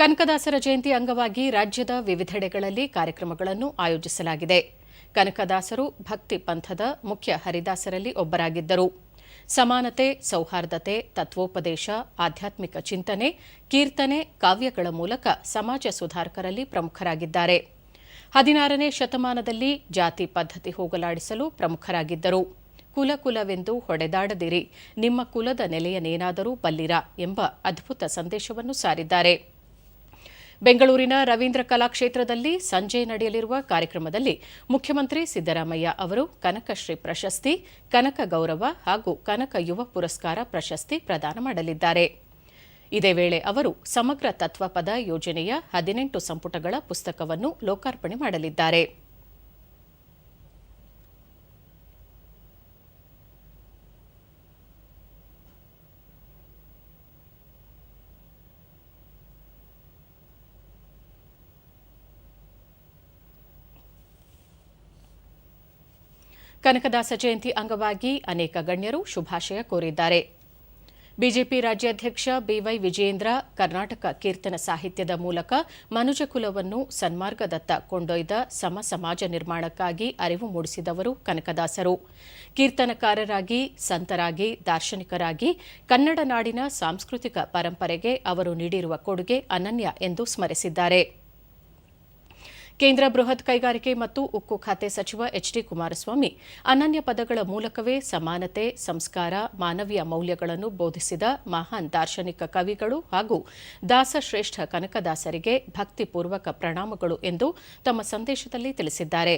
ಕನಕದಾಸರ ಜಯಂತಿ ಅಂಗವಾಗಿ ರಾಜ್ಯದ ವಿವಿಧೆಡೆಗಳಲ್ಲಿ ಕಾರ್ಯಕ್ರಮಗಳನ್ನು ಆಯೋಜಿಸಲಾಗಿದೆ. ಕನಕದಾಸರು ಭಕ್ತಿ ಪಂಥದ ಮುಖ್ಯ ಹರಿದಾಸರಲ್ಲಿ ಒಬ್ಬರಾಗಿದ್ದರು. ಸಮಾನತೆ, ಸೌಹಾರ್ದತೆ, ತತ್ವೋಪದೇಶ, ಆಧ್ಯಾತ್ಮಿಕ ಚಿಂತನೆ, ಕೀರ್ತನೆ ಕಾವ್ಯಗಳ ಮೂಲಕ ಸಮಾಜ ಸುಧಾರಕರಲ್ಲಿ ಪ್ರಮುಖರಾಗಿದ್ದಾರೆ. ಹದಿನಾರನೇ ಶತಮಾನದಲ್ಲಿ ಜಾತಿ ಪದ್ಧತಿ ಹೋಗಲಾಡಿಸಲು ಪ್ರಮುಖರಾಗಿದ್ದರು. ಕುಲಕುಲವೆಂದು ಹೊಡೆದಾಡದಿರಿ, ನಿಮ್ಮ ಕುಲದ ನೆಲೆಯನೇನಾದರೂ ಬಲ್ಲಿರ ಎಂಬ ಅದ್ಭುತ ಸಂದೇಶವನ್ನು ಸಾರಿದ್ದಾರೆ. ಬೆಂಗಳೂರಿನ ರವೀಂದ್ರ ಕಲಾಕ್ಷೇತ್ರದಲ್ಲಿ ಸಂಜೆ ನಡೆಯಲಿರುವ ಕಾರ್ಯಕ್ರಮದಲ್ಲಿ ಮುಖ್ಯಮಂತ್ರಿ ಸಿದ್ದರಾಮಯ್ಯ ಅವರು ಕನಕಶ್ರೀ ಪ್ರಶಸ್ತಿ, ಕನಕ ಗೌರವ ಹಾಗೂ ಕನಕ ಯುವ ಪುರಸ್ಕಾರ ಪ್ರಶಸ್ತಿ ಪ್ರದಾನ ಮಾಡಲಿದ್ದಾರೆ. ಇದೇ ವೇಳೆ ಅವರು ಸಮಗ್ರ ತತ್ವಪದ ಯೋಜನೆಯ ಹದಿನೆಂಟು ಸಂಪುಟಗಳ ಪುಸ್ತಕವನ್ನು ಲೋಕಾರ್ಪಣೆ ಮಾಡಲಿದ್ದಾರೆ. ಕನಕದಾಸ ಜಯಂತಿ ಅಂಗವಾಗಿ ಅನೇಕ ಗಣ್ಯರು ಶುಭಾಶಯ ಕೋರಿದ್ದಾರೆ. ಬಿಜೆಪಿ ರಾಜ್ಯಾಧ್ಯಕ್ಷ ಬಿವೈ ವಿಜಯೇಂದ್ರ ಕರ್ನಾಟಕ ಕೀರ್ತನ ಸಾಹಿತ್ಯದ ಮೂಲಕ ಮನುಜಕುಲವನ್ನು ಸನ್ಮಾರ್ಗದತ್ತ ಕೊಂಡೊಯ್ದ ಸಮ ಸಮಾಜ ನಿರ್ಮಾಣಕ್ಕಾಗಿ ಅರಿವು ಮೂಡಿಸಿದವರು ಕನಕದಾಸರು. ಕೀರ್ತನಕಾರರಾಗಿ, ಸಂತರಾಗಿ, ದಾರ್ಶನಿಕರಾಗಿ ಕನ್ನಡ ನಾಡಿನ ಸಾಂಸ್ಕೃತಿಕ ಪರಂಪರೆಗೆ ಅವರು ನೀಡಿರುವ ಕೊಡುಗೆ ಅನನ್ಯ ಎಂದು ಸ್ಮರಿಸಿದ್ದಾರೆ. ಕೇಂದ್ರ ಬೃಹತ್ ಕೈಗಾರಿಕೆ ಮತ್ತು ಉಕ್ಕು ಖಾತೆ ಸಚಿವ ಎಚ್ ಡಿ ಕುಮಾರಸ್ವಾಮಿ ಅನನ್ಯ ಪದಗಳ ಮೂಲಕವೇ ಸಮಾನತೆ, ಸಂಸ್ಕಾರ, ಮಾನವೀಯ ಮೌಲ್ಯಗಳನ್ನು ಬೋಧಿಸಿದ ಮಹಾನ್ ದಾರ್ಶನಿಕ ಕವಿಗಳು ಹಾಗೂ ದಾಸಶ್ರೇಷ್ಠ ಕನಕದಾಸರಿಗೆ ಭಕ್ತಿಪೂರ್ವಕ ಪ್ರಣಾಮಗಳು ಎಂದು ತಮ್ಮ ಸಂದೇಶದಲ್ಲಿ ತಿಳಿಸಿದ್ದಾರೆ.